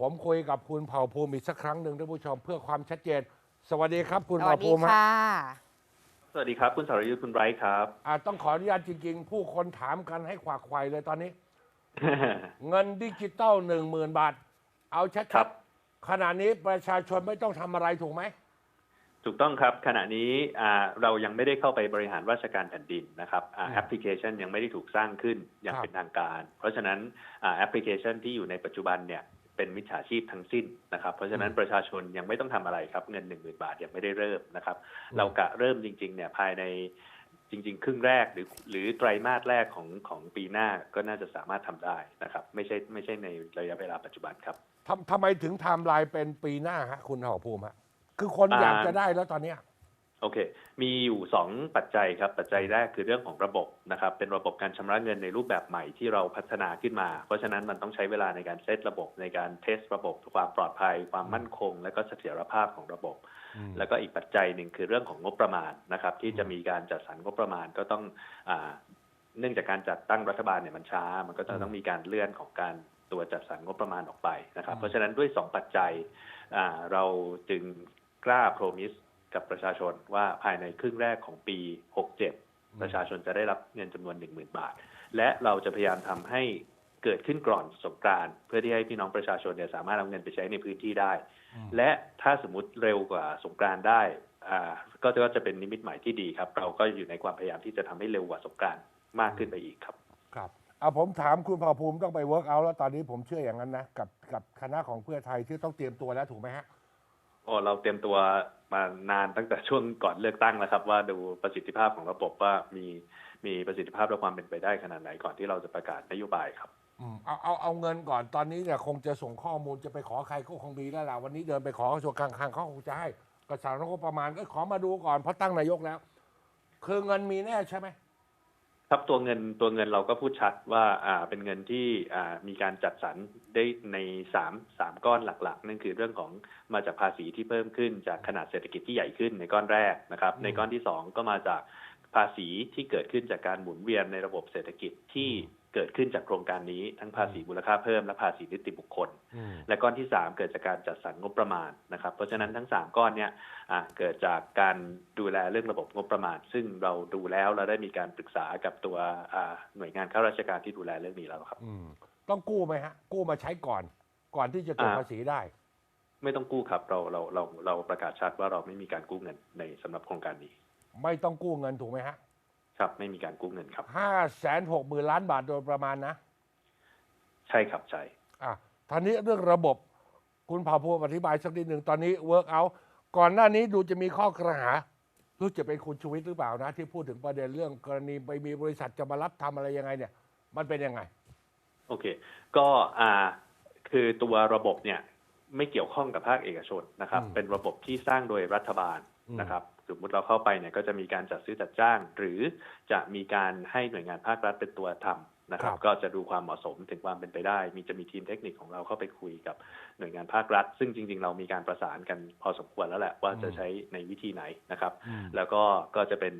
ผมคุยกับคุณเผ่าภูมิอีกสักครั้งหนึ่งท่านผู้ชมเพื่อความชัดเจน สวัสดีครับ คุณสเผ่าวัสดีภูมิฮะค่ะ สวัสดีครับ คุณสรยุทธ์คุณไบรท์ครับ อ่าต้องขออนุญาตจริงๆ ผู้คนถามกันให้ขวากไขวเลยตอนนี้ เงินดิจิตอลหนึ่งหมื่นบาท เอาชัครัดบ ๆขณะนี้ประชาชนไม่ต้องทำอะไรถูกไหม ถูกต้องครับ ขณะนี้อ่าเรายังไม่ได้เข้าไปบริหารราชการแผ่นดินนะครับอ่าอืมแอปพลิเคชันยังไม่ได้ถูกสร้างขึ้นอย่างครับ เป็นทางการ เพราะฉะนั้นอ่าแอปพลิเคชันที่อยู่ในปัจจุบันเนี่ย เป็นมิจฉาชีพทั้งสิ้นนะครับ เพราะฉะนั้นประชาชนยังไม่ต้องทำอะไรครับ เงินหนึ่งหมื่นบาทยังไม่ได้เริ่มนะครับ เรากะเริ่มจริง ๆ เนี่ยภายในจริง ๆ ครึ่งแรกหรือหรือไตรมาสแรกของของปีหน้าก็น่าจะสามารถทำได้นะครับ ไม่ใช่ไม่ใช่ในระยะเวลาปัจจุบันครับทำทำไมถึงไทม์ไลน์เป็นปีหน้าฮะคุณเผ่าภูมิฮะคือคนอ่าอยากจะได้แล้วตอนเนี้ย โอเค มีอยู่สองปัจจัยครับ ปัจจัยแรกคือเรื่องของระบบนะครับ เป็นระบบการชำระเงินในรูปแบบใหม่ที่เราพัฒนาขึ้นมา เพราะฉะนั้นมันต้องใช้เวลาในการเซตระบบในการเทสระบบความปลอดภัย ความมั่นคง และก็เสถียรภาพของระบบ แล้วก็อีกปัจจัยหนึ่งคือเรื่องของงบประมาณนะครับ ที่จะมีการจัดสรรงบประมาณก็ต้องอาเนื่องจากการจัดตั้งรัฐบาลเนี่ยมันช้า มันก็จะต้องมีการเลื่อนของการตัวจัดสรรงบประมาณออกไปนะครับอืมเพราะฉะนั้นด้วยสองปัจจัยอ่าเราจึงกล้าโปรมิส กับประชาชนว่าภายในครึ่งแรกของปี 67 ประชาชนจะได้รับเงินจำนวน 10,000 บาท และเราจะพยายามทำให้เกิดขึ้นก่อนสงกรานต์เพื่อที่ให้พี่น้องประชาชนเนี่ยสามารถเอาเงินไปใช้ในพื้นที่ได้ และถ้าสมมติเร็วกว่าสงกรานต์ได้อ่าก็จะก็จะเป็นนิมิตหมายที่ดีครับ เราก็อยู่ในความพยายามที่จะทำให้เร็วกว่าสงกรานต์มากขึ้นไปอีกครับครับเอาผมถามคุณเผ่าภูมิต้องไปเวิร์กเอาแล้วตอนนี้ผมเชื่ออย่างนั้นนะ กับกับคณะของเพื่อไทยที่ต้องเตรียมตัวแล้วถูกไหมฮะโอ้เราเตรียมตัว มานานตั้งแต่ช่วงก่อนเลือกตั้งแล้วครับ ว่าดูประสิทธิภาพของระบบว่ามีมีประสิทธิภาพและความเป็นไปได้ขนาดไหนก่อนที่เราจะประกาศนโยบายครับอืมเอาเอาเอาเงินก่อนตอนนี้เนี่ยคงจะส่งข้อมูลจะไปขอใครก็คงมีแล้วล่ะวันนี้เดินไปขอกระทรวงการคลังเขาคงจะให้กระทรวงงบประมาณก็ขอมาดูก่อนเพราะตั้งนายกแล้ว คือเงินมีแน่ใช่ไหม ครับตัวเงินตัวเงินเราก็พูดชัดว่าอ่าเป็นเงินที่อ่ามีการจัดสรรได้ในสามสามก้อนหลักๆ นั่นคือเรื่องของมาจากภาษีที่เพิ่มขึ้นจากขนาดเศรษฐกิจที่ใหญ่ขึ้นในก้อนแรกนะครับ ในก้อนที่สองก็มาจากภาษีที่เกิดขึ้นจากการหมุนเวียนในระบบเศรษฐกิจที่ เกิดขึ้นจากโครงการนี้ทั้งภาษีมูลค่าเพิ่มและภาษีนิติบุคคลอืมและก้อนที่ 3 เกิดจากการจัดสรรงบประมาณนะครับ เพราะฉะนั้นทั้ง 3 ก้อนเนี่ยอ่าเกิดจากการดูแลเรื่องระบบงบประมาณ ซึ่งเราดูแล้วเราได้มีการปรึกษากับตัวอ่าหน่วยงานข้าราชการที่ดูแลเรื่องนี้แล้วครับอืมต้องกู้ไหมฮะกู้มาใช้ก่อน ก่อนที่จะเก็บอ่าภาษีได้ ไม่ต้องกู้ครับเราเราเราเราประกาศชัดว่าเราไม่มีการกู้เงินในสำหรับโครงการนี้ ไม่ต้องกู้เงินถูกไหมฮะ ครับไม่มีการกู้เงินครับห้าแสนหกหมื่นล้านบาทโดยประมาณนะ ใช่ครับใช่อะท่านี้เรื่องระบบคุณเผ่าภูมิอธิบายสักนิดหนึ่งตอนนี้เวิร์กเอาก่อนหน้านี้ดูจะมีข้อกระหารู้จะเป็นคุณชูวิทย์หรือเปล่านะ ที่พูดถึงประเด็นเรื่องกรณีไปมีบริษัทจะมารับทำอะไรยังไงเนี่ย มันเป็นยังไง โอเค ก็อ่าคือตัวระบบเนี่ยไม่เกี่ยวข้องกับภาคเอกชนนะครับอืมเป็นระบบที่สร้างโดยรัฐบาลอืมนะครับ สมมติเราเข้าไปเนี่ยก็จะมีการจัดซื้อจัดจ้าง หรือจะมีการให้หน่วยงานภาครัฐเป็นตัวทำนะครับ ก็จะดูความเหมาะสมถึงความเป็นไปได้ มีจะมีทีมเทคนิคของเราเข้าไปคุยกับหน่วยงานภาครัฐ ซึ่งจริง ๆ เรามีการประสานกันพอสมควรแล้วแหละว่าจะใช้ในวิธีไหนนะครับอืมแล้วก็ก็จะเป็น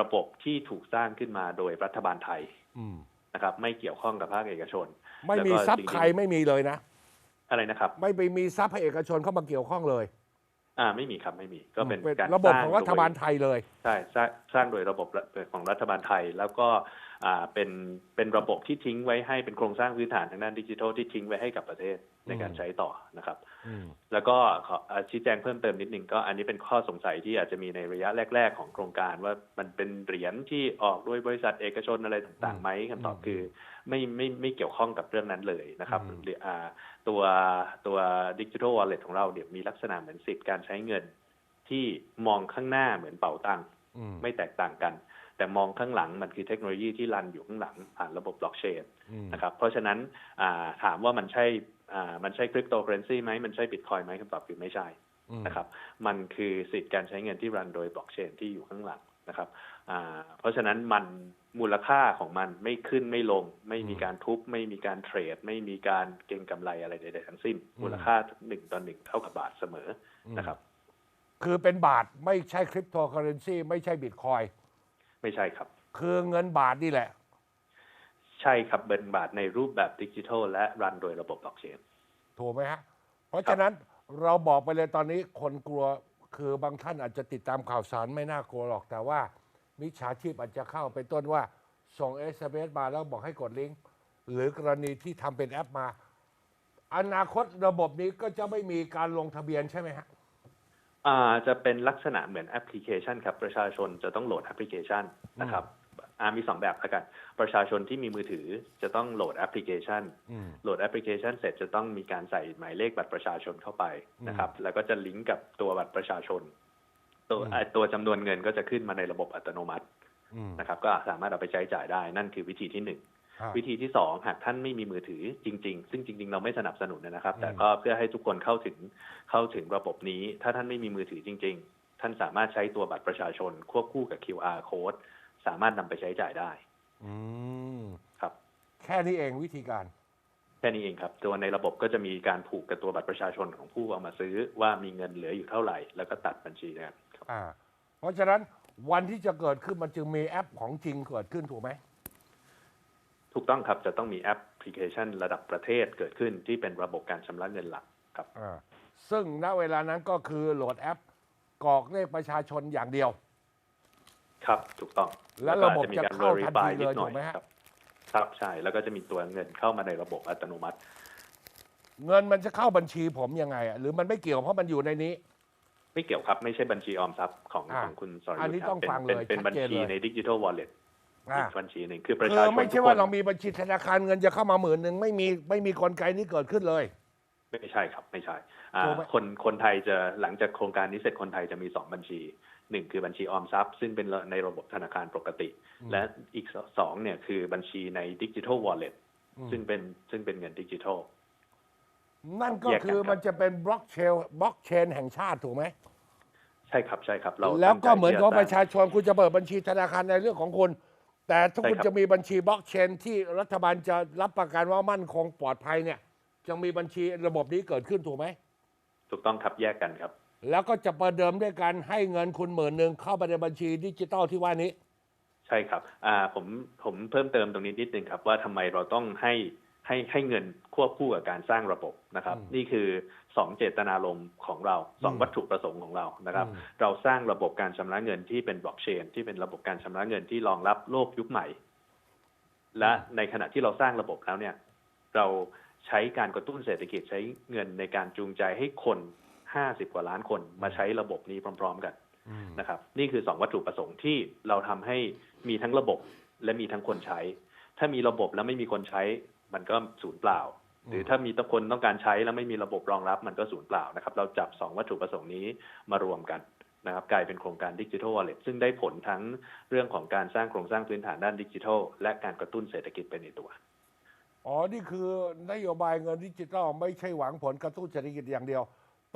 ระบบที่ถูกสร้างขึ้นมาโดยรัฐบาลไทยอืมนะครับ ไม่เกี่ยวข้องกับภาคเอกชน ไม่มีแล้วก็ทรัพจริย์งๆใครไม่มีเลยนะ อะไรนะครับ ไม่ไปมีทรัพย์ให้เอกชนเข้ามาเกี่ยวข้องเลย อ่าไม่มีครับไม่มีก็เป็นการระบบสาของรัฐบาลโดยไทยเลยใช่สร้างสร้างโดยระบบของรัฐบาลไทย แล้วก็อ่าเป็นเป็นระบบที่ทิ้งไว้ให้เป็นโครงสร้างพื้นฐานทางด้านดิจิทัลที่ทิ้งไว้ให้กับประเทศในการอืมใช้ต่อนะครับอืมแล้วก็ขออ่าชี้แจงเพิ่มเติมนิดนึงก็อันนี้เป็นข้อสงสัยที่อาจจะมีในระยะแรก ๆ ของโครงการว่ามันเป็นเหรียญที่ออกโดยบริษัทเอกชนอะไรต่างๆไหมคำตอบคือไม่ไม่ไม่เกี่ยวข้องกับเรื่องนั้นเลยนะครับอืมหรืออ่าตัวตัวดิจิทัลวอลเล็ตของเราเดี๋ยวมีลักษณะเหมือนสิทธิ์การใช้เงิน ที่มองข้างหน้าเหมือนเป๋าตังค์อืมไม่แตกต่างกัน แต่มองข้างหลังมันคือเทคโนโลยีที่รันอยู่ข้างหลังผ่านระบบบล็อกเชนอืมนะครับเพราะฉะนั้นอ่าถามว่ามันใช่อ่ามันใช่คริปโตเคอเรนซีไหมมันใช่บิตคอยไหมคำตอบคือไม่ใช่อืมนะครับมันคือสิทธิ์การใช้เงินที่รันโดยบล็อกเชนที่อยู่ข้างหลังนะครับอ่าเพราะฉะนั้นมันมูลค่าของมันไม่ขึ้นไม่ลง ไม่มีการทุบ ไม่มีการเทรด ไม่มีการเก็งกำไรอะไรใดๆทั้งสิ้น มูลค่าหนึ่งต่อหนึ่งเท่ากับบาทเสมอนะครับ คือเป็นบาทไม่ใช่คริปโตเคอเรนซีไม่ใช่บิตคอยไม่ใช่ครับ คือเงินบาทนี่แหละ ใช่ครับเป็นบาทในรูปแบบดิจิทัลและรันโดยระบบบล็อกเชนถูกไหมฮะ เพราะฉะนั้นเราบอกไปเลยตอนนี้คนกลัวคือบางท่านอาจจะติดตามข่าวสารไม่น่ากลัวหรอกแต่ว่ามิจฉาชีพอาจจะเข้าไปต้นว่า ส่งเอสเมาแล้วบอกให้กดลิงก์หรือกรณีที่ทำเป็นแอปมา อนาคตระบบนี้ก็จะไม่มีการลงทะเบียนใช่ไหมฮะ อ่าจะเป็นลักษณะเหมือนแอปพลิเคชันครับ ประชาชนจะต้องโหลดแอปพลิเคชันนะครับอ่ามีสองแบบแล้วกัน ประชาชนที่มีมือถือจะต้องโหลดแอปพลิเคชันอืมโหลดแอปพลิเคชันเสร็จจะต้องมีการใส่หมายเลขบัตรประชาชนเข้าไปนะครับ แล้วก็จะลิงก์กับตัวบัตรประชาชน ตัวอืมอ่าตัวจำนวนเงินก็จะขึ้นมาในระบบอัตโนมัติอืมนะครับ ก็สามารถเอาไปใช้จ่ายได้นั่นคือวิธีที่หนึ่งฮะ วิธีที่สองหากท่านไม่มีมือถือจริง ๆ ซึ่งจริง ๆ เราไม่สนับสนุนนะครับอืมแต่ก็เพื่อให้ทุกคนเข้าถึงเข้าถึงระบบนี้ ถ้าท่านไม่มีมือถือจริง ๆ ท่านสามารถใช้ตัวบัตรประชาชน ควบคู่กับ QR code สามารถนำไปใช้จ่ายได้อืมครับ แค่นี้เองวิธีการแค่นี้เองครับ ตัวในระบบก็จะมีการผูกกับตัวบัตรประชาชนของผู้เอามาซื้อว่ามีเงินเหลืออยู่เท่าไหร่ แล้วก็ตัดบัญชีนะครับอ่าเพราะฉะนั้นวันที่จะเกิดขึ้นมันจึงมีแอปของจริงเกิดขึ้นถูกไหม ถูกต้องครับจะต้องมีแอปพลิเคชันระดับประเทศเกิดขึ้นที่เป็นระบบการชำระเงินหลักครับ อ่าซึ่งณเวลานั้นก็คือโหลดแอปกรอกเลขประชาชนอย่างเดียว ครับถูกต้องแล้วก็ระบบอจมีจะการเข้าทันที verify เลยดหน่อถูกไหมฮะ ครับครับใช่แล้วก็จะมีตัวเงินเข้ามาในระบบอัตโนมัติ เงินมันจะเข้าบัญชีผมยังไงอะหรือมันไม่เกี่ยวเพราะมันอยู่ในนี้ ไม่เกี่ยวครับ ไม่ใช่บัญชีออมทรัพย์ของอ่าของคุณสรอันนี้ยุทธ์ต้องครับฟังเป็นเลยเป็นชับัดญเจนชีเลย ในดิจิทัลวอลเล็ต อ่าอีกบัญชีหนึ่งคือประคืชาอชนไม่ใช่ทุกว่าคนเรามีบัญชีธนาคารเงินจะเข้ามาหมื่นหนึ่งไม่มีไม่มีกลไกนี้เกิดขึ้นเลยไม่ใช่ครับไม่ใช่อ่าถูกไหมคนคนไทยจะหลังจากโครงการนี้เสร็จคนไทยจะมีสองบัญชีหนึ่งคือบัญชีออมทรัพย์ ซึ่งเป็นในระบบธนาคารปกติ และอีกสองเนี่ยคือบัญชีในดิจิทัลวอลเล็ตอืมซึ่งเป็นซึ่งเป็นเงินดิจิทัล นั่นก็แยกกันคือครับมันจะเป็นบล็อกเชนบล็อกเชนแห่งชาติถูกไหมใช่ครับใช่ครับเราแล้วก็ตั้งใจเหมือนกับที่จประชาชนคุณจะเปิดบัญชีธนาคารในเรื่องของคุณ แต่ถ้าใช่คุณครับ จะมีบัญชีบล็อกเชน ที่รัฐบาลจะรับประกันว่ามั่นคงปลอดภัยเนี่ยจะมีบัญชีระบบนี้เกิดขึ้นถูกไหม ถูกต้องครับแยกกันครับ แล้วก็จะประเดิมด้วยการให้เงินคุณหมื่นหนึ่งเข้าไปในบัญชีดิจิตอลที่ว่านี้ ใช่ครับอ่าผมผมเพิ่มเติมตรงนี้นิดนึงครับว่าทำไมเราต้องให้ ให้ให้เงินควบคู่กับการสร้างระบบนะครับอืมนี่คือสองเจตนารมณ์ของเราสองอืมวัตถุประสงค์ของเรานะครับอืมเราสร้างระบบการชำระเงินที่เป็นบล็อกเชน ที่เป็นระบบการชำระเงินที่รองรับโลกยุคใหม่ และในขณะที่เราสร้างระบบแล้วเนี่ย เราใช้การกระตุ้นเศรษฐกิจใช้เงินในการจูงใจให้คนห้าสิบกว่าล้านคนมาใช้ระบบนี้พร้อม ๆ กันอืมนะครับ นี่คือสองวัตถุประสงค์ที่เราทำให้มีทั้งระบบและมีทั้งคนใช้ ถ้ามีระบบแล้วไม่มีคนใช้ มันก็ศูนย์เปล่า หรือถ้ามีตคนต้องการใช้แล้วไม่มีระบบรองรับมันก็ศูนย์เปล่านะครับ เราจับสองวัตถุประสงค์นี้มารวมกันนะครับกลายเป็นโครงการดิจิทัลวอลเล็ตซึ่งได้ผลทั้งเรื่องของการสร้างโครงสร้างพื้นฐานด้านดิจิทัล และการกระตุ้นเศรษฐกิจไปในตัว อ๋อ นี่คือนโยบายเงินดิจิตอลไม่ใช่หวังผลกระตุ้นเศรษฐกิจอย่างเดียว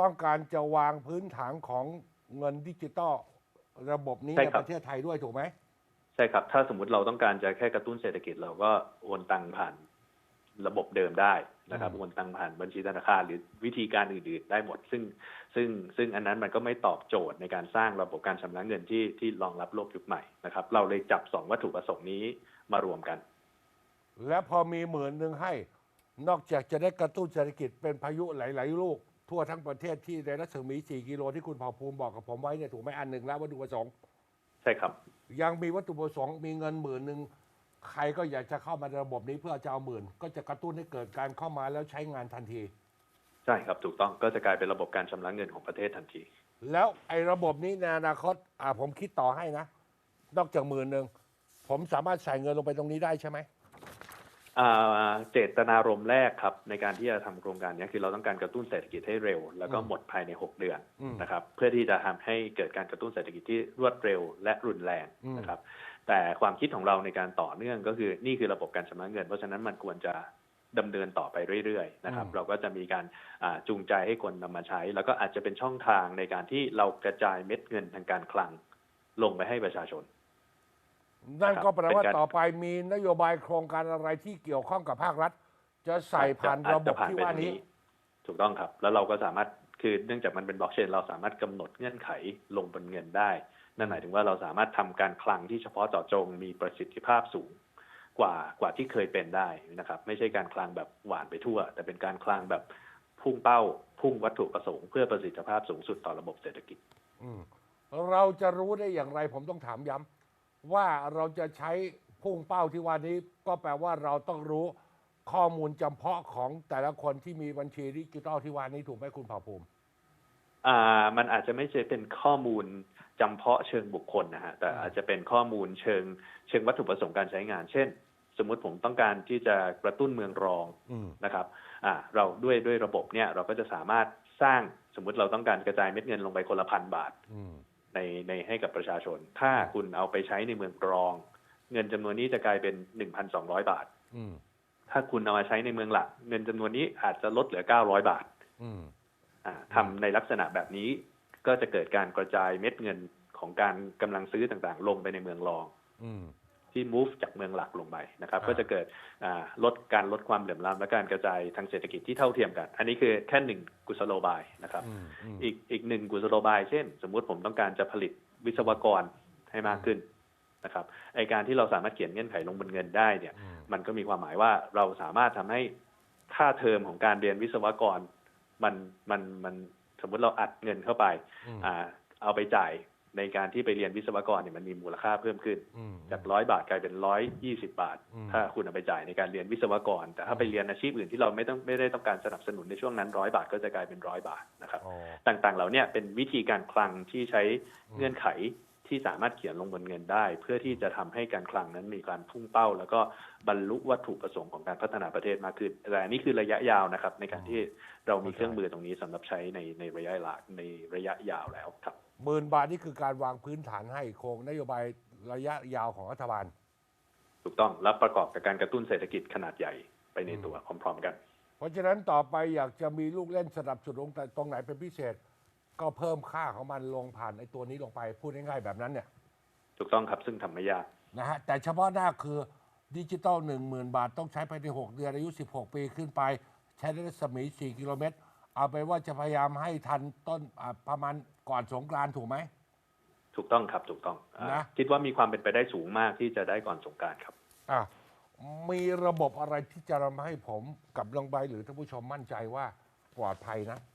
ต้องการจะวางพื้นฐานของเงินดิจิตอลระบบนี้ใช่ในครับประเทศไทยด้วยถูกไหมใช่ครับ ถ้าสมมติเราต้องการจะแค่กระตุ้นเศรษฐกิจเราก็โอนตังผ่าน ระบบเดิมได้นะครับอืมโอนตังผ่านบัญชีธนาคารหรือวิธีการอื่นๆได้หมด ซึ่งซึ่งซึ่งอันนั้นมันก็ไม่ตอบโจทย์ในการสร้างระบบการชำระเงินที่ที่รองรับโลกยุคใหม่นะครับ เราเลยจับสองวัตถุประสงค์นี้มารวมกัน และพอมีหมื่นหนึ่งให้ นอกจากจะได้กระตุ้นเศรษฐกิจเป็นพายุหลาย ๆ ลูก ทั่วทั้งประเทศที่ในรัศมี 4 กิโลที่คุณเผ่าภูมิบอกกับผมไว้เนี่ยถูกไหมอันหนึ่งแล้ววัตถุประสงค์ใช่ครับ ยังมีวัตถุประสงค์มีเงินหมื่นหนึ่ง ใครก็อยากจะเข้ามาในระบบนี้เพื่อจะเอาหมื่น ก็จะกระตุ้นให้เกิดการเข้ามาแล้วใช้งานทันที ใช่ครับถูกต้องก็จะกลายเป็นระบบการชำระเงินของประเทศทันที แล้วไอ้ระบบนี้ในอนาคตอ่าผมคิดต่อให้นะ นอกจากหมื่นหนึ่งผมสามารถใส่เงินลงไปตรงนี้ได้ใช่ไหมอ่าเจตนารมณ์แรกครับ ในการที่จะทำโครงการนี้คือเราต้องการกระตุ้นเศรษฐกิจให้เร็ว แล้วก็อืมหมดภายใน 6 เดือนอืมนะครับ เพื่อที่จะทำให้เกิดการกระตุ้นเศรษฐกิจที่รวดเร็วและรุนแรงอืมนะครับ แต่ความคิดของเราในการต่อเนื่องก็คือนี่คือระบบการชำระเงิน เพราะฉะนั้นมันควรจะดำเนินต่อไปเรื่อยๆนะครับ เราก็จะมีการอ่าจูงใจให้คนนำมาใช้ แล้วก็อาจจะเป็นช่องทางในการที่เรากระจายเม็ดเงินทางการคลังลงไปให้ประชาชน นั่นก็แปลว่าเป็นการต่อไปมีนโยบายโครงการอะไรที่เกี่ยวข้องกับภาครัฐ จะใส่ผ่านระบบจผ่ที่เป็ว่านี้ ถูกต้องครับ แล้วเราก็สามารถคือเนื่องจากมันเป็นบล็อกเชน เราสามารถกำหนดเงื่อนไขลงบนเงินได้ นั่นหมายถึงว่าเราสามารถทำการคลังที่เฉพาะเจาะจงมีประสิทธิภาพสูงกว่ากว่าที่เคยเป็นได้นะครับ ไม่ใช่การคลังแบบหวานไปทั่ว แต่เป็นการคลังแบบพุ่งเป้าพพุ่งวัตถุประสงค์เพื่อประสิทธิภาพสูงสุดต่อระบบเศรษฐกิจอืมเราจะรู้ได้อย่างไรผมต้องถามย้ำว่าเราจะใช้พุ่งเป้าที่ว่านี้ ก็แปลว่าเราต้องรู้ข้อมูลจำเพาะของแต่ละคนที่มีบัญชีดิจิทัลที่ว่านี้ถูกไหมคุณเผ่าภูมิ อ่า มันอาจจะไม่ใช่เป็นข้อมูล จำเพาะเชิงบุคคลนะฮะแต่อืมอาจจะเป็นข้อมูลเชิงเชิงวัตถุประสงค์การใช้งาน เช่น สมมุติผมต้องการที่จะกระตุ้นเมืองรองอืมนะครับอ่าเราด้วยด้วยระบบเนี่ยเราก็จะสามารถสร้างสมมุติเราต้องการกระจายเม็ดเงินลงไปคนละพันบาทอืมในในให้กับประชาชน ถ้าคุณเอาไปใช้ในเมืองรอง เงินจำนวนนี้จะกลายเป็น1,200บาทอืมถ้าคุณเอามาใช้ในเมืองหลัก เงินจำนวนนี้อาจจะลดเหลือ900บาทอืมอ่าทำในลักษณะแบบนี้ ก็จะเกิดการกระจายเม็ดเงินของการกำลังซื้อต่างๆ ลงไปในเมืองรองอืมที่ move จากเมืองหลักลงไปนะครับอ่าก็จะเกิดอ่าลดการลดความเหลื่อมล้ำและการกระจายทางเศรษฐกิจที่เท่าเทียมกัน อันนี้คือแค่หนึ่งกุศโลบายนะครับอืมอืมอีกอีกหนึ่งกุศโลบาย เช่น สมมุติผมต้องการจะผลิตวิศวกรให้มากขึ้นนะครับไอการที่เราสามารถเขียนเงื่อนไขลงบนเงินได้เนี่ยอืมมันก็มีความหมายว่าเราสามารถทำให้ค่าเทอมของการเรียนวิศวกรมันมันมัน สมมุติเราอัดเงินเข้าไปอืมอ่าเอาไปจ่ายในการที่ไปเรียนวิศวกรเนี่ยมันมีมูลค่าเพิ่มขึ้นอืมจากร้อยบาทกลายเป็นร้อยยี่สิบาทอืมถ้าคุณเอาไปจ่ายในการเรียนวิศวกร แต่ถ้าไปเรียนอาชีพอื่นที่เราไม่ต้องไม่ได้ต้องการสนับสนุนในช่วงนั้นร้อยบาทก็จะกลายเป็นร้อยบาทนะครับอ๋อต่างๆเหล่าเนี้เป็นวิธีการคลังที่ใช้อืมเงื่อนไข ที่สามารถเขียนลงบนเงินได้ เพื่อที่จะทำให้การคลังนั้นมีการพุ่งเป้า แล้วก็บรรลุวัตถุประสงค์ของการพัฒนาประเทศมากขึ้นแต่อันนี้คือระยะยาวนะครับ ในการที่เรามีเครื่องมือตรงนี้สำหรับใช้ในในระยะหลักในระยะยาวแล้วครับหมื่นบาทนี่คือการวางพื้นฐานให้โครงนโยบายระยะยาวของรัฐบาล ถูกต้องแล้วประกอบกับการกระตุ้นเศรษฐกิจขนาดใหญ่ไปในตัวพร้อมๆกัน เพราะฉะนั้นต่อไปอยากจะมีลูกเล่นสนับสนุนแต่ตรงไหนเป็นพิเศษ ก็เพิ่มค่าของมันลงผ่านไอ้ตัวนี้ลงไปพูดง่ายๆแบบนั้นเนี่ยถูกต้องครับซึ่งทำไม่ยากนะฮะแต่เฉพาะหน้าคือดิจิตอล1 0,000 บาทต้องใช้ภายใน 6 เดือนอายุ 16 ปีขึ้นไป ใช้ได้รัศมี 4 กิโลเมตร เอาไปนว่าจะพยายามให้ทันต้นอ่าประมาณก่อนสงกรานต์ถูกไหม ถูกต้องครับถูกต้องอ่านะ คิดว่ามีความเป็นไปได้สูงมากที่จะได้ก่อนสงกรารครับ อะมีระบบอะไรที่จะทำให้ผมกับลงใบหรือท่านผู้ชมมั่นใจว่าปลอดภัยนะอ่า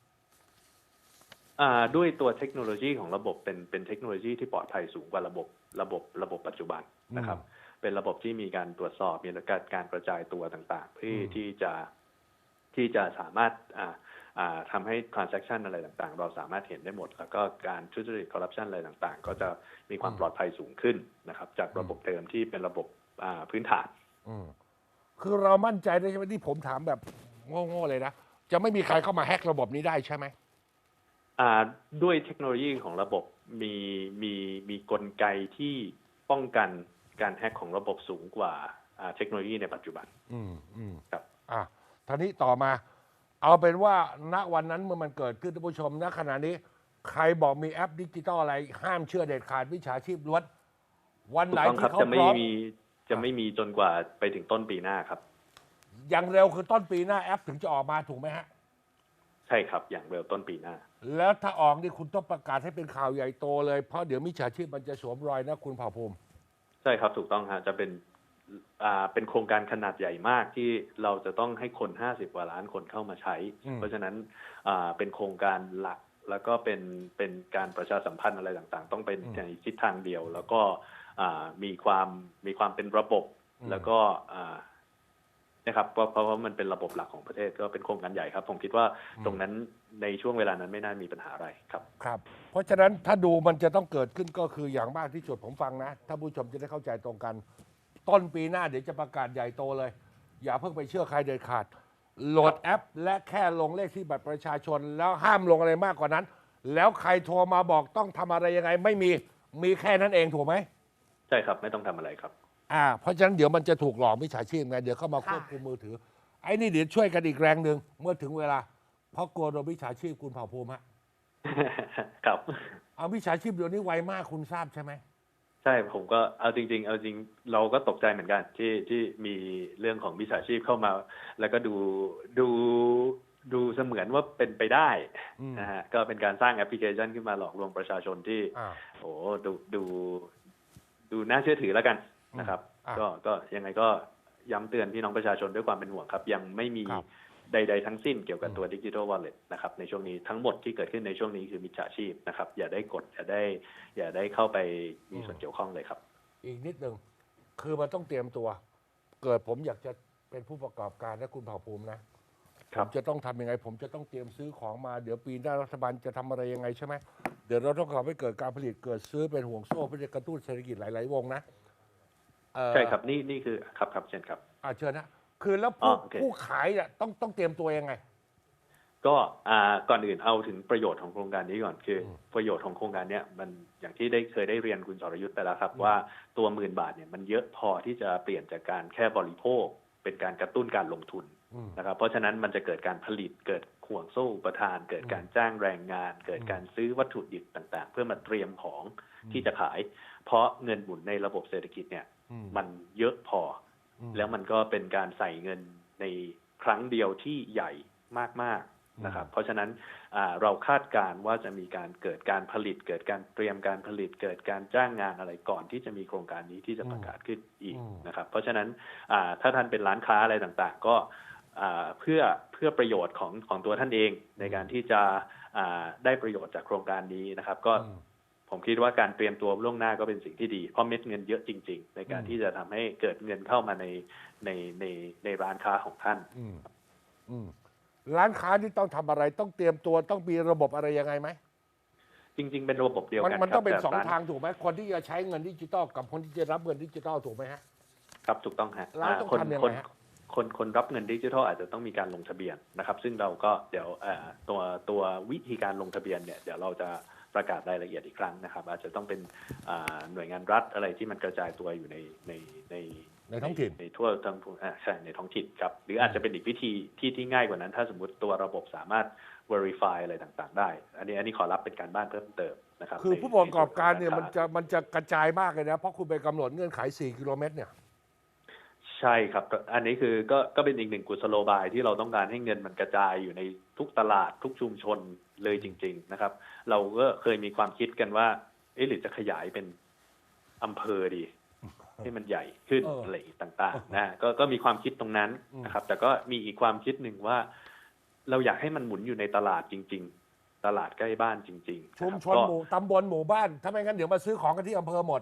ด้วยตัวเทคโนโลยีของระบบเป็นเป็นเทคโนโลยีที่ปลอดภัยสูงกว่าระบบระบบระบบปัจจุบันนะครับ เป็นระบบที่มีการตรวจสอบมีการการกระจายตัวต่างๆที่อืมที่จะที่จะสามารถอ่าอ่าทำให้ transaction อะไรต่างๆ เราสามารถเห็นได้หมด แล้วก็การทุจริต corruption อะไรต่างๆ ก็จะมีความปลอดภัยสูงขึ้นนะครับ จากระบบเดิมที่เป็นระบบอ่าพื้นฐานอืมคือเรามั่นใจได้ใช่ไหมที่ผมถามแบบโง่ๆเลยนะ จะไม่มีใครเข้ามาแฮกระบบนี้ได้ใช่ไหมอ่า ด้วยเทคโนโลยีของระบบมีมีมีกลไกที่ป้องกันการแฮกของระบบสูงกว่าอ่าเทคโนโลยีในปัจจุบัน อืมอืมครับ อะท่านี้ต่อมา เอาเป็นว่าณวันนั้นเมื่อมันเกิดขึ้นท่านผู้ชมณขณะนี้ ใครบอกมีแอปดิจิตอลอะไร ห้ามเชื่อเด็ดขาดวิชาชีพล้วนวันถูไหนกต้องคที่รับเขาจะพไม่ร้อมมีจะไม่มีจนกว่าไปถึงต้นปีหน้าครับ อย่างเร็วคือต้นปีหน้าแอปถึงจะออกมาถูกไหมฮะ ใช่ครับ อย่างเร็วต้นปีหน้า แล้วถ้าออกนี่คุณต้องประกาศให้เป็นข่าวใหญ่โตเลย เพราะเดี๋ยวมิจฉาชีพมันจะสวมรอยนะคุณเผ่าภูมิ ใช่ครับถูกต้องฮะจะเป็นอ่าเป็นโครงการขนาดใหญ่มากที่เราจะต้องให้คน 50กว่าล้านคนเข้ามาใช้ อืม เพราะฉะนั้นอ่าเป็นโครงการหลักแล้วก็เป็นเป็นการประชาสัมพันธ์อะไรต่างๆ ต้องเป็นในทิศทางเดียว แล้วก็อ่ามีความมีความเป็นระบบ แล้วก็อ่า นะครับเพราะเพราะว่ามันเป็นระบบหลักของประเทศก็เป็นโครงการใหญ่ครับ ผมคิดว่าตรงนั้นในช่วงเวลานั้นไม่น่ามีปัญหาอะไรครับครับ เพราะฉะนั้นถ้าดูมันจะต้องเกิดขึ้นก็คืออย่างมากที่สุดผมฟังนะถ้าผู้ชมจะได้เข้าใจตรงกัน ต้นปีหน้าเดี๋ยวจะประกาศใหญ่โตเลย อย่าเพิ่งไปเชื่อใครเด็ดขาดโหลดแอป และแค่ลงเลขที่บัตรประชาชน แล้วห้ามลงอะไรมากกว่านั้น แล้วใครโทรมาบอกต้องทำอะไรยังไง ไม่มีมีแค่นั้นเองถูกไหม ใช่ครับไม่ต้องทำอะไรครับ อ่าเพราะฉะนั้นเดี๋ยวมันจะถูกหลอกมิจฉาชีพไงเดี๋ยวเข้ามาควบคุมมือถือ ไอ้นี่เดี๋ยวช่วยกันอีกแรงหนึ่งเมื่อถึงเวลา เพราะกลัวโดนมิจฉาชีพคุณเผ่าภูมิฮะครับ เอามิจฉาชีพเดี๋ยวนี้ไวมากคุณทราบใช่ไหมใช่ผมก็เอาจริง ๆ เอาจริงเราก็ตกใจเหมือนกัน ที่ที่มีเรื่องของมิจฉาชีพเข้ามา แล้วก็ดูดูดูเสมือนว่าเป็นไปได้อืมนะฮะก็เป็นการสร้างแอปพลิเคชันขึ้นมาหลอกลวงประชาชนที่อ่าโอ้ดูดูดูน่าเชื่อถือแล้วกัน นะครับอะก็ก็ยังไงก็ย้ำเตือนพี่น้องประชาชนด้วยความเป็นห่วงครับ ยังไม่มีครับใด ๆ ทั้งสิ้นเกี่ยวกับตัวดิจิทัลวอลเล็ตนะครับในช่วงนี้ทั้งหมดที่เกิดขึ้นในช่วงนี้คือมิจฉาชีพนะครับ อย่าได้กด อย่าได้ อย่าได้เข้าไปมีส่วนเกี่ยวข้องเลยครับ อีกนิดหนึ่งคือมันต้องเตรียมตัว เกิดผมอยากจะเป็นผู้ประกอบการนะคุณเผ่าภูมินะคผรับมจะต้องทำยังไง ผมจะต้องเตรียมซื้อของมาเดี๋ยวปีหน้ารัฐบาลจะทำอะไรยังไงใช่ไหมเดี๋ยวเราต้องขอให้เกิดการผลิตเกิดซื้อเป็นห่วงโซ่เพื่อจะกระตุ้นเศรษฐกิจหลาย ๆ วงนะเอ่อ ใช่ครับนี่นี่คือครับครับเช่นครับ อ่าเชิญนะคือแล้วอ๋ผู้อโอเค ผู้ขายเนี่ยต้องต้องเตรียมตัวยังไง ก็อ่าก่อนอื่นเอาถึงประโยชน์ของโครงการนี้ก่อนคืออมประโยชน์ของโครงการเนี้ยมันอย่างที่ได้เคยได้เรียนคุณสรยุทธ์ไปแล้วครับว่าตัวหมื่นบาทเนี่ยมันเยอะพอที่จะเปลี่ยนจากการแค่บริโภค เป็นการกระตุ้นการลงทุนอืม นะครับ เพราะฉะนั้นมันจะเกิดการผลิตเกิดห่วงโซ่อุปทาน เกิดการจ้างแรงงาน เกิดการซื้อวัตถุดิบต่าง ๆ เพื่อมาเตรียมของที่จะขาย เพราะเงินหมุนในระบบเศรษฐกิจเนี่ยอื มมันเยอะพออมแล้วมันก็เป็นการใส่เงินในครั้งเดียวที่ใหญ่มากๆนะครับ เพราะฉะนั้นอ่าเราคาดการณ์ว่าจะมีการเกิดการผลิต เกิดการเตรียมการผลิต เกิดการจ้างงานอะไรก่อนที่จะมีโครงการนี้ที่จะประกาศขึ้นอีกอืมนะครับ เพราะฉะนั้นอ่าถ้าท่านเป็นร้านค้าอะไรต่างๆ ก็อ่าเพื่อเพื่อประโยชน์ของของตัวท่านเองในการที่จะอ่าได้ประโยชน์จากโครงการนี้นะครับ ก็อืม ผมคิดว่าการเตรียมตัวล่วงหน้าก็เป็นสิ่งที่ดี เพราะเม็ดเงินเยอะจริง ๆ ในการอืมที่จะทำให้เกิดเงินเข้ามาในในในในร้านค้าของท่านอืมอืมร้านค้าที่ต้องทำอะไรต้องเตรียมตัวต้องมีระบบอะไรยังไงไหมจริง ๆ เป็นระบบเดียวมันกันมันครับต้องเป็นแต่สองร้ทางถูกไหมคนที่จะใช้เงินดิจิตอลกับคนที่จะรับเงินดิจิตอลถูกไหมฮะครับถูกต้องฮะร้านต้องคนทำยังไงคนฮะคนคนรับเงินดิจิทัลอาจจะต้องมีการลงทะเบียนนะครับ ซึ่งเราก็เดี๋ยวเอ่อตัวตัววิธีการลงทะเบียนเนี่ยเดี๋ยวเราจะ ประกาศรายละเอียดอีกครั้งนะครับ อาจจะต้องเป็นอ่าหน่วยงานรัฐอะไรที่มันกระจายตัวอยู่ในในในในท้องถิ่นในทั่วทั้งอ่าใช่ในท้องถิ่นครับ หรืออาจจะเป็นอีกวิธีที่ที่ง่ายกว่านั้น ถ้าสมมติตัวระบบสามารถ verify อะไรต่างๆ ได้ อันนี้อันนี้ขอรับเป็นการบ้านเพิ่มเติมนะครับคือในผู้ประกอบการเนี่ยใส่มันจะมันจะกระจายมากเลยนะ เพราะคุณไปกำหนดเงื่อนไข 4 กิโลเมตรเนี่ย ใช่ครับ อันนี้คือก็ก็เป็นอีกหนึ่งกุศโลบายที่เราต้องการให้เงินมันกระจายอยู่ในทุกตลาดทุกชุมชนเลยจริง ๆ นะครับ เราก็เคยมีความคิดกันว่า เอ๊ะหรือจะขยายเป็นอำเภอดีให้มันใหญ่ขึ้นเออออะไรต่างๆ นะก็ก็มีความคิดตรงนั้นอืมนะครับ แต่ก็มีอีกความคิดหนึ่งว่า เราอยากให้มันหมุนอยู่ในตลาดจริง ๆ ตลาดใกล้บ้านจริง ๆ ชุมนะครับชนก็หมู่ตำบลหมู่บ้านถ้าไม่งั้นเดี๋ยวมาซื้อของกันที่อำเภอหมด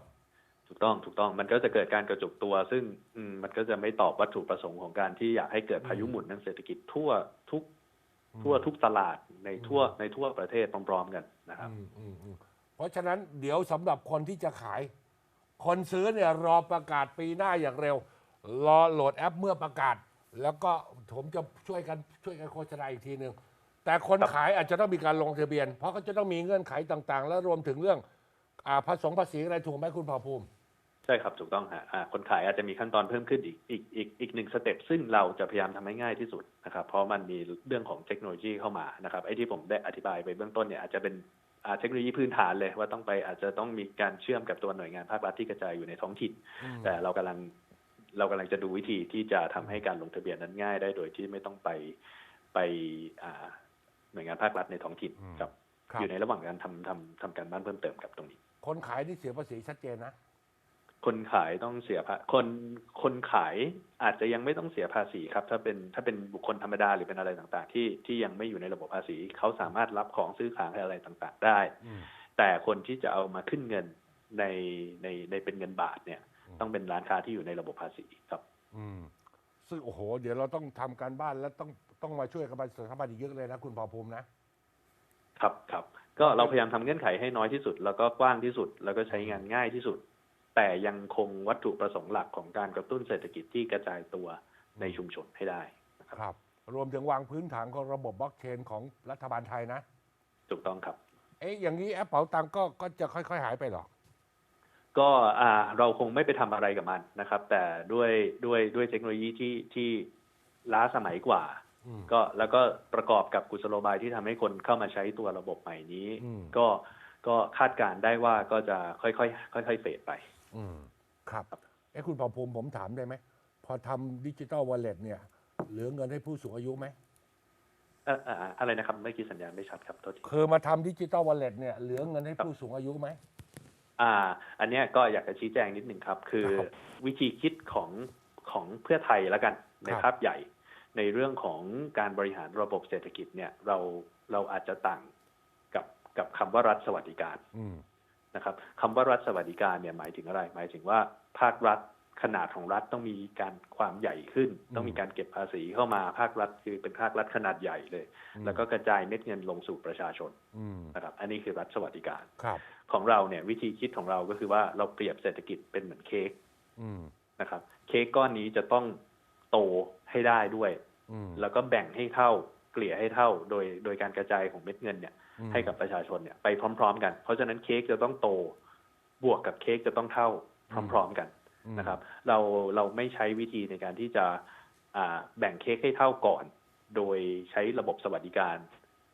ถูกต้องถูกต้องมันก็จะเกิดการกระจุกตัว ซึ่งอืมมันก็จะไม่ตอบวัตถุประสงค์ของการที่อยากให้เกิดพายุหมุนทางเศรษฐกิจทั่วทุก ทั่วทุกตลาดในทั่วในทั่วประเทศพร้อมๆกันนะครับอืมอืมอืมเพราะฉะนั้นเดี๋ยวสำหรับคนที่จะขาย คนซื้อเนี่ยรอประกาศปีหน้าอย่างเร็ว รอโหลดแอปเมื่อประกาศ แล้วก็ผมจะช่วยกันช่วยกันโฆษณาอีกทีหนึ่งแต่คนครับขายอาจจะต้องมีการลงทะเบียน เพราะเขาจะต้องมีเงื่อนไขต่างๆ และรวมถึงเรื่องอ่าภาษีภาษีอะไรถูกไหมคุณภาคภูมิ ใช่ครับถูกต้องฮะอ่าคนขายอาจจะมีขั้นตอนเพิ่มขึ้นอีกอีกอีกอีกหนึ่งสเต็ปซึ่งเราจะพยายามทำให้ง่ายที่สุดนะครับ เพราะมันมีเรื่องของเทคโนโลยีเข้ามานะครับไอ้ที่ผมได้อธิบายไปเบื้องต้นเนี่ยอาจจะเป็นอ่าเทคโนโลยีพื้นฐานเลยว่าต้องไปอาจจะต้องมีการเชื่อมกับตัวหน่วยงานภาครัฐที่กระจายอยู่ในท้องถิ่น แต่เรากำลังเรากำลังจะดูวิธีที่จะทำให้การลงทะเบียนนั้นง่ายได้โดยที่ไม่ต้องไปไปอ่าหน่วยงานภาครัฐในท้องถิ่นอืมครับครับอยู่ในระหว่างการทำทำทำการบ้านเพิ่มเติมกับตรงนี้ คนขายที่เสียภาษีชัดเจนนะ คนขายต้องเสียภาคนคนขายอาจจะยังไม่ต้องเสียภาษีครับ ถ้าเป็นถ้าเป็นบุคคลธรรมดาหรือเป็นอะไรต่างๆ ที่ที่ยังไม่อยู่ในระบบภาษี เขาสามารถรับของซื้อขายอะไรต่างๆ ได้ แต่คนที่จะเอามาขึ้นเงินในในในเป็นเงินบาทเนี่ยอืมต้องเป็นร้านค้าที่อยู่ในระบบภาษีครับ อืมซึ่งโอ้โห เดี๋ยวเราต้องทำการบ้านแล้วต้องต้องมาช่วยกันไปสถาบันอีกเยอะเลยนะคุณภาคภูมินะ ครับครับก็เราพยายามทำเงื่อนไขให้น้อยที่สุด แล้วก็กว้างที่สุด แล้วก็ใช้งานง่ายที่สุด แต่ยังคงวัตถุประสงค์หลักของการกระตุ้นเศรษฐกิจที่กระจายตัวในชุมชนให้ได้นะครับครับ รวมถึงวางพื้นฐานของระบบบล็อกเชนของรัฐบาลไทยนะ ถูกต้องครับ เอ๊ะอย่างนี้แอปเป๋าตังค์ก็ก็จะค่อย ๆ หายไปเหรอ ก็อ่าเราคงไม่ไปทำอะไรกับมันนะครับ แต่ด้วยด้วยด้วยเทคโนโลยีที่ที่ล้าสมัยกว่าอืมก็แล้วก็ประกอบกับกุศโลบายที่ทำให้คนเข้ามาใช้ตัวระบบใหม่นี้อืมก็ก็คาดการณ์ได้ว่าก็จะค่อยๆค่อยๆเฟดไป อืมครับเอ๊ะคุณภาคภูมิผมถามได้ไหม พอทำดิจิตอลวอลเล็ตเนี่ย เหลือเงินให้ผู้สูงอายุไหมเอ่อเอ่ออะไรนะครับเมื่อกี้สัญญาณไม่ชัดครับโทษที คือมาทำดิจิตอลวอลเล็ตเนี่ยเหลือเงินให้ผู้สูงอายุไหม อ่า อันเนี้ยก็อยากจะชี้แจงนิดหนึ่งครับ คือครับวิธีคิดของของเพื่อไทยแล้วกันในครับภาพใหญ่ ในเรื่องของการบริหารระบบเศรษฐกิจเนี่ยเราเราอาจจะต่างกับกับคำว่ารัฐสวัสดิการ อืม นะครับคำว่ารัฐสวัสดิการเนี่ยหมายถึงอะไร หมายถึงว่าภาครัฐขนาดของรัฐต้องมีการความใหญ่ขึ้น ต้องมีการเก็บภาษีเข้ามาภาครัฐคือเป็นภาครัฐขนาดใหญ่เลยอืมแล้วก็กระจายเม็ดเงินลงสู่ประชาชนอืมนะครับอันนี้คือรัฐสวัสดิการครับของเราเนี่ยวิธีคิดของเราก็คือว่าเราเปรียบเศรษฐกิจเป็นเหมือนเค้กอืมนะครับ เค้กก้อนนี้จะต้องโตให้ได้ด้วยอืมแล้วก็แบ่งให้เท่าเกลี่ยให้เท่า โดยโดยการกระจายของเม็ดเงินเนี่ยอืม ให้กับประชาชนเนี่ยไปพร้อม ๆ กัน เพราะฉะนั้นเค้กจะต้องโตบวกกับเค้กจะต้องเท่าพร้อม ๆ กันอืมนะครับ เราเราไม่ใช้วิธีในการที่จะอ่าแบ่งเค้กให้เท่าก่อน โดยใช้ระบบสวัสดิการ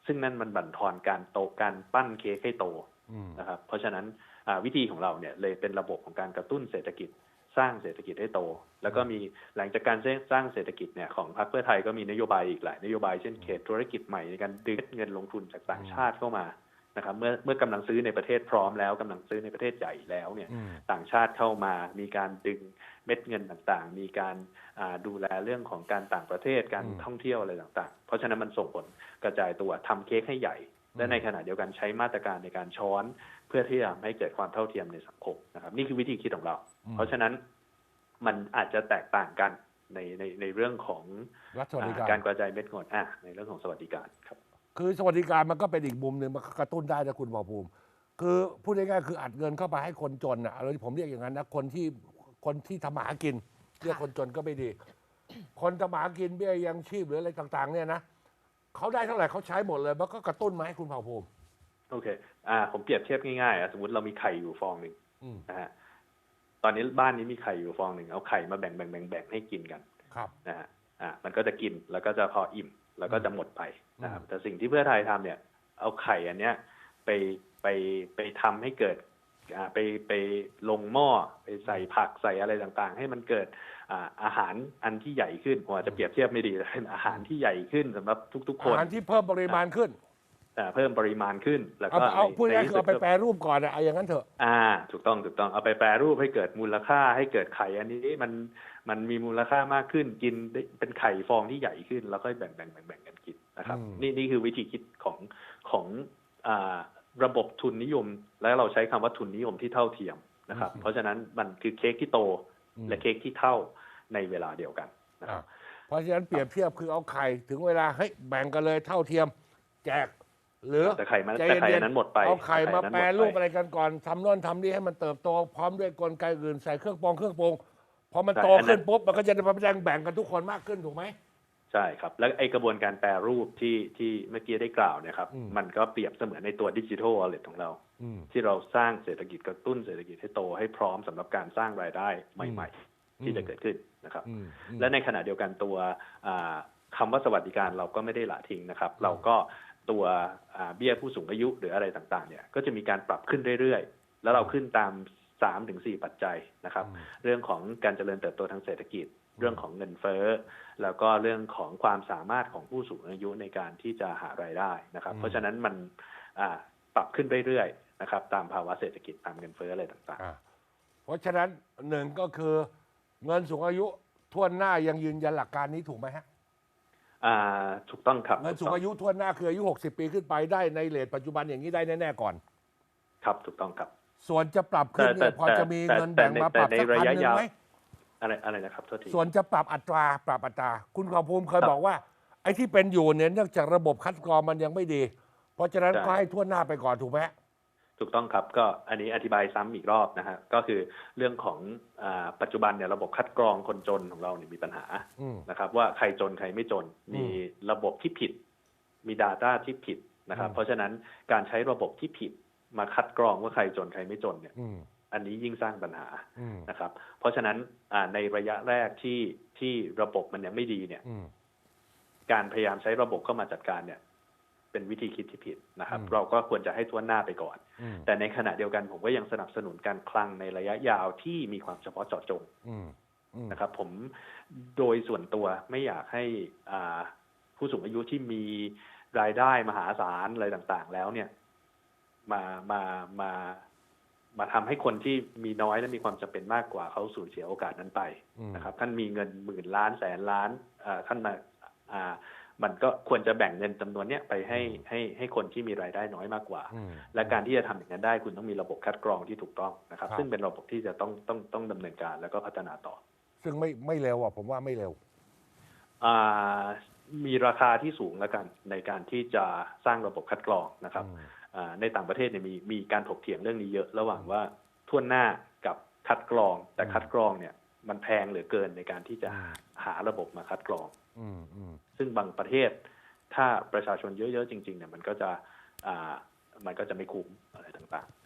ซึ่งนั่นมันบั่นทอนการโตการปั้นเค้กให้โตอืมนะครับ เพราะฉะนั้นอ่าวิธีของเราเนี่ยเลยเป็นระบบของการกระตุ้นเศรษฐกิจ สร้างเศรษฐกิจให้โต แล้วก็มีหลังจากการสร้างเศรษฐกิจเนี่ยของพรรคเพื่อไทยก็มีนโยบายอีกหลายนโยบายเช่นเขตธุรกิจใหม่ในการดึงเงินลงทุนจากต่างชาติเข้ามานะครับเมื่อเมื่อกำลังซื้อในประเทศพร้อมแล้วกำลังซื้อในประเทศใหญ่แล้วเนี่ยอืมต่างชาติเข้ามามีการดึงเม็ดเงินต่างๆ มีการอ่าดูแลเรื่องของการต่างประเทศการอืมท่องเที่ยวอะไรต่างๆ เพราะฉะนั้นมันส่งผลกระจายตัวทำเค้กให้ใหญ่ และในขณะเดียวกันใช้มาตรการในการช้อนเพื่อที่จะทำให้เกิดความเท่าเทียมในสังคมนะครับ นี่คือวิธีคิดของเราอืมเพราะฉะนั้นมันอาจจะแตกต่างกันในในในเรื่องของรัฐสวัสดิอ่าการการกระจายเม็ดเงินอะในเรื่องของสวัสดิการครับ คือสวัสดิการมันก็เป็นอีกมุมหนึ่งมันก็กระตุ้นได้นะคุณภาคภูมิ คือพูดง่ายๆคืออัดเงินเข้าไปให้คนจนอะเราผมเรียกอย่างนั้นนะคนที่คนที่ทำมาหากินเรียกคนจนก็ไม่ดี คนทำมาหากินเบี้ยยังชีพหรืออะไรต่าง ๆ เนี่ยนะเขาได้เท่าไหร่เขาใช้หมดเลยมันก็กระตุ้นมาให้คุณภาคภูมิ โอเค อ่า ผมเปรียบเทียบง่ายๆอะสมมติเรามีไข่อยู่ฟองหนึ่งอืมนะฮะ ตอนนี้บ้านนี้มีไข่อยู่ฟองหนึ่งเอาไข่มาแบ่งแบ่งแบ่งแบ่งให้กินกัน ครับ นะฮะ อ่า มันก็จะกินแล้วก็จะพออิ่มแล้วก็จะหมดไปนะครับ แต่สิ่งที่เพื่อไทยทำเนี่ย เอาไข่อันเนี้ยไปไปไปทำให้เกิด อ่า ไปไปลงหม้อไปใส่ผักใส่อะไรต่างๆ ให้มันเกิด อ่า อาหารอันที่ใหญ่ขึ้นผมอาจจะเปรียบเทียบไม่ดีแต่เป็นอาหารที่ใหญ่ขึ้นสำหรับทุกๆคน อาหารที่เพิ่มปริมาณขึ้นอ่า เพิ่มปริมาณขึ้น แล้วเอาก็เอาในพูดง่ายๆในคือเอาไปแปรรูปก่อนอะเอาอย่างนั้นเถอะ อ่า ถูกต้องถูกต้องเอาไปแปรรูปให้เกิดมูลค่าให้เกิดไข่อันนี้มันมันมีมูลค่ามากขึ้นกินได้เป็นไข่ฟองที่ใหญ่ขึ้น แล้วค่อยแบ่งแบ่งแบ่งแบ่งกันกินนะครับ อืม นี่นี่คือวิธีคิดของของอ่าระบบทุนนิยม แล้วเราใช้คำว่าทุนนิยมที่เท่าเทียมนะครับ เพราะฉะนั้นมันคือเค้กที่โตอืมและเค้กที่เท่าในเวลาเดียวกันนะคอะรับเพราะฉะนั้นเปรียบเทียบคือเอาไข่ถึงเวลาให้ยแบ่งกันเลยเท่าเทียม แจก หรือแต่ไข่มันใจแต่ไข่เย็อันนั้นหมดไปเอาไข่มาแต่แปรนั้นหมดรูปไปอะไรกันก่อนทำโน่นทำนี่ให้มันเติบโตพร้อมด้วยกลไกอื่นใส่เครื่องปรุงเครื่องปรุงพอมันใช่โตอันนั้นขึ้นปุ๊บมันก็จะได้มาแบ่งแบ่งกันทุกคนมากขึ้นถูกไหมใช่ครับ แล้วไอกระบวนการแปรรูปที่ที่เมื่อกี้ได้กล่าวเนะครับอืมมันก็เปรียบเสมือนในตัวดิจิทัลวอลเล็ตของเราอืมที่เราสร้างเศรษฐกิจกระตุ้นเศรษฐกิจให้โตให้พร้อมสำหรับการสร้างรายได้ใหม่อืมๆที่จะเกิดขึ้นนะครับอืมอืมและในขณะเดียวกันตัวอ่าคำว่าสวัสดิการเราก็ไม่ได้ละทิ้งนะครับ เราก็ ตัวอ่าเบี้ยผู้สูงอายุหรืออะไรต่างๆเนี่ยก็จะมีการปรับขึ้นเรื่อยๆ แล้วเราขึ้นตามสามถึงสี่ปัจจัยนะครับอืมเรื่องของการเจริญเติบโตทางเศรษฐกิจ เรื่องของเงินเฟ้อ แล้วก็เรื่องของความสามารถของผู้สูงอายุในการที่จะหารายได้นะครับอืมเพราะฉะนั้นมันอ่าปรับขึ้นเรื่อยๆนะครับ ตามภาวะเศรษฐกิจตามเงินเฟ้ออะไรต่างอะเพราะฉะนั้นหนึ่งก็คือเงินสูงอายุทั่วหน้ายังยืนยันหลักการนี้ถูกไหมฮะๆ อ่าถูกต้องครับเงินสูงอายุทั่วหน้าคืออายุ 60 ปีขึ้นไปได้ในเลทปัจจุบันอย่างนี้ได้แน่ๆก่อน ครับถูกต้องครับ ส่วนจะปรับขึ้นแต่เนี่ยพอแต่จะมีแต่เงินแบ่งมาปรับแต่ในสักพันระยะหนึ่งยาวไหมอะไรอะไรนะครับโทษทีส่วนจะปรับอัตราปรับอัตรา คุณขอบภูมิเคยครับบอกว่า ไอ้ที่เป็นอยู่เนี่ยเนื่องจากระบบคัดกรองมันยังไม่ดี เพราะฉะนั้นใช่ก็ให้ทั่วหน้าไปก่อนถูกไหม ถูกต้องครับก็อันนี้อธิบายซ้ำอีกรอบนะฮะก็คือเรื่องของอาปัจจุบันเนี่ยระบบคัดกรองคนจนของเราเนี่ยมีปัญหาอืมนะครับ ว่าใครจนใครไม่จนอืมมีระบบที่ผิด มี Data ที่ผิดนะครับอืมเพราะฉะนั้นการใช้ระบบที่ผิดมาคัดกรองว่าใครจนใครไม่จนเนี่ยอืมอันนี้ยิ่งสร้างปัญหาอืมนะครับ เพราะฉะนั้นอ่าในระยะแรกที่ที่ระบบมันยังไม่ดีเนี่ยอืมการพยายามใช้ระบบเข้ามาจัดการเนี่ย เป็นวิธีคิดที่ผิดนะครับอืมเราก็ควรจะให้ทั่วหน้าไปก่อนอืมแต่ในขณะเดียวกันผมก็ยังสนับสนุนการคลังในระยะยาวที่มีความเฉพาะเจาะจงอืมอืมนะครับ ผมโดยส่วนตัวไม่อยากให้อ่าผู้สูงอายุที่มีรายได้มหาศาลอะไรต่างๆ แล้วเนี่ย มามามามาทำให้คนที่มีน้อยและมีความจำเป็นมากกว่าเขาสูญเสียโอกาสนั้นไปอืมนะครับ ท่านมีเงินหมื่นล้านแสนล้านอ่าท่านมาอ่า มันก็ควรจะแบ่งเงินจำนวนเนี้ยไปให้ให้ให้คนที่มีรายได้น้อยมากกว่าอืมและการที่จะทำอย่างนั้นได้คุณต้องมีระบบคัดกรองที่ถูกต้องนะครับครับซึ่งเป็นระบบที่จะต้องต้องต้องดำเนินการแล้วก็พัฒนาต่อ ซึ่งไม่ไม่เร็วอะผมว่าไม่เร็วอ่ามีราคาที่สูงแล้วกันในการที่จะสร้างระบบคัดกรองนะครับอืมอ่าในต่างประเทศเนี่ยมีมีการถกเถียงเรื่องนี้เยอะระหว่างว่าทั่วหน้ากับคัดกรอง แต่อืมคัดกรองเนี่ย มันแพงเหลือเกินในการที่จะอืมหาระบบมาคัดกรอง อืมอืม ซึ่งบางประเทศ ถ้าประชาชนเยอะๆจริง ๆ เนี่ยมันก็จะมันก็จะไม่คุ้มอะไรต่างๆ